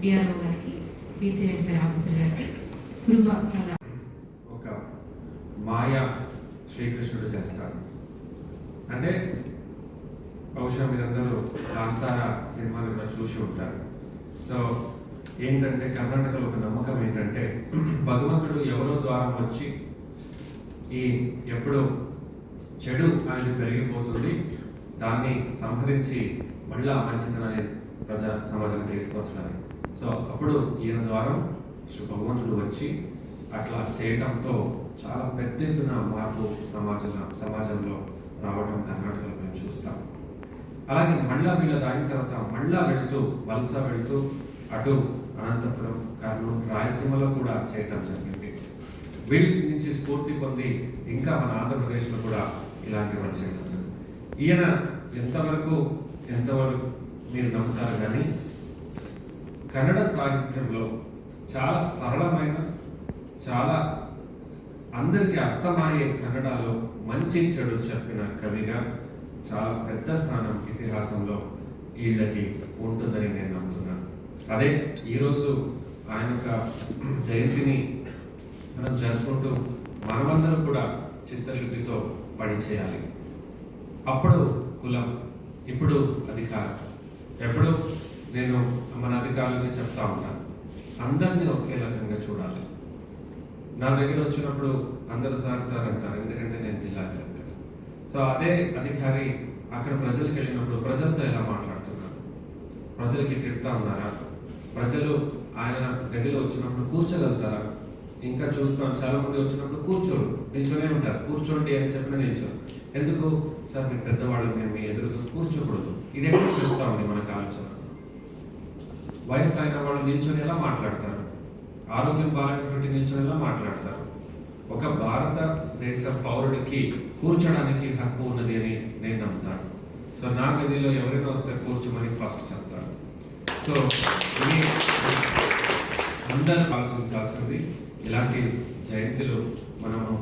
DRO గారికి BC welfare officer గారికి కుటుంబ సలహా ఒక మాయ శ్రీకృష్ణుడు చేస్తాడు అంటే బహుశా మీరందరూ కాంతార సినిమాలు కూడా చూసి ఉంటారు. సో ఏంటంటే కర్ణాటకలో ఒక నమ్మకం ఏంటంటే భగవంతుడు ఎవరో ద్వారం వచ్చి ఈ ఎప్పుడు చెడు అనేది పెరిగిపోతుంది దాన్ని సంహరించి మళ్ళా మంచితనాన్ని ప్రజా సమాజానికి తీసుకొస్తున్నాయి సో అప్పుడు ఈయన ద్వారా శ్రీ భగవంతుడు వచ్చి అట్లా చేయడంతో చాలా పెద్ద ఎత్తున మార్పు సమాజంలో సమాజంలో రావడం కర్ణాటకలో మేము చూస్తాం. అలాగే మళ్ళా వీళ్ళ దాని తర్వాత మళ్ళా వెళుతూ వలస వెళుతూ అటు అనంతపురం కర్నూలు రాయలసీమలో కూడా చేయటం జరిగింది. వీళ్ళ నుంచి స్ఫూర్తి పొంది ఇంకా మన ఆంధ్రప్రదేశ్లో కూడా ఇలాంటి వాళ్ళు చేయడం ఈయన ఎంతవరకు ఎంతవరకు మీరు నమ్ముతారు కానీ కన్నడ సాహిత్యంలో చాలా సరళమైన చాలా అందరికీ అర్థమయ్యే కన్నడలో మంచి చెడు చెప్పిన కవిగా చాలా పెద్ద స్థానం ఇతిహాసంలో వీళ్ళకి ఉంటుందని నేను నమ్ముతున్నాను. అదే ఈరోజు ఆయన యొక్క జయంతిని మనం జరుపుకుంటూ మనమందరం కూడా చిత్తశుద్ధితో పనిచేయాలి. అప్పుడు కులం ఇప్పుడు అధికారం. ఎప్పుడు నేను మన అధికారులకి చెప్తా ఉంటాను అందరినీ ఒకే రకంగా చూడాలి. నా దగ్గర వచ్చినప్పుడు అందరూ సార్ సార్ అంటారు ఎందుకంటే నేను జిల్లా కలెక్టర్. సో అదే అధికారి అక్కడ ప్రజలకు వెళ్ళినప్పుడు ప్రజలతో ఎలా మాట్లాడుతున్నారు? ప్రజలకి తిడతా ఉన్నారా? ప్రజలు ఆయన గదిలో వచ్చినప్పుడు కూర్చోగలుగుతారా? ఇంకా చూస్తాం చాలా మంది వచ్చినప్పుడు కూర్చోడు నిల్చొనే ఉంటారు. కూర్చోండి అని చెప్పిన నిల్చోరు. ఎందుకు? సార్ మీ పెద్దవాళ్ళు మేము మీ ఎదురుగా కూర్చోకూడదు. ఇదే ఎక్కడ చూస్తా ఉంది మనకు ఆలోచన. వయసు అయిన వాళ్ళు నిల్చొని ఎలా మాట్లాడతారు. ఆరోగ్యం బాగాలేనటువంటి నిల్చొని ఎలా మాట్లాడతారు. ఒక భారతదేశ పౌరుడికి కూర్చోడానికి హక్కు ఉన్నది అని నేను నమ్ముతాను. సో నా గదిలో ఎవరైనా వస్తే కూర్చోమని ఫస్ట్ చెప్తాను. సో ఇది అందరూ ఆలోచించాల్సింది ఇలాంటి జయంతిలో మనము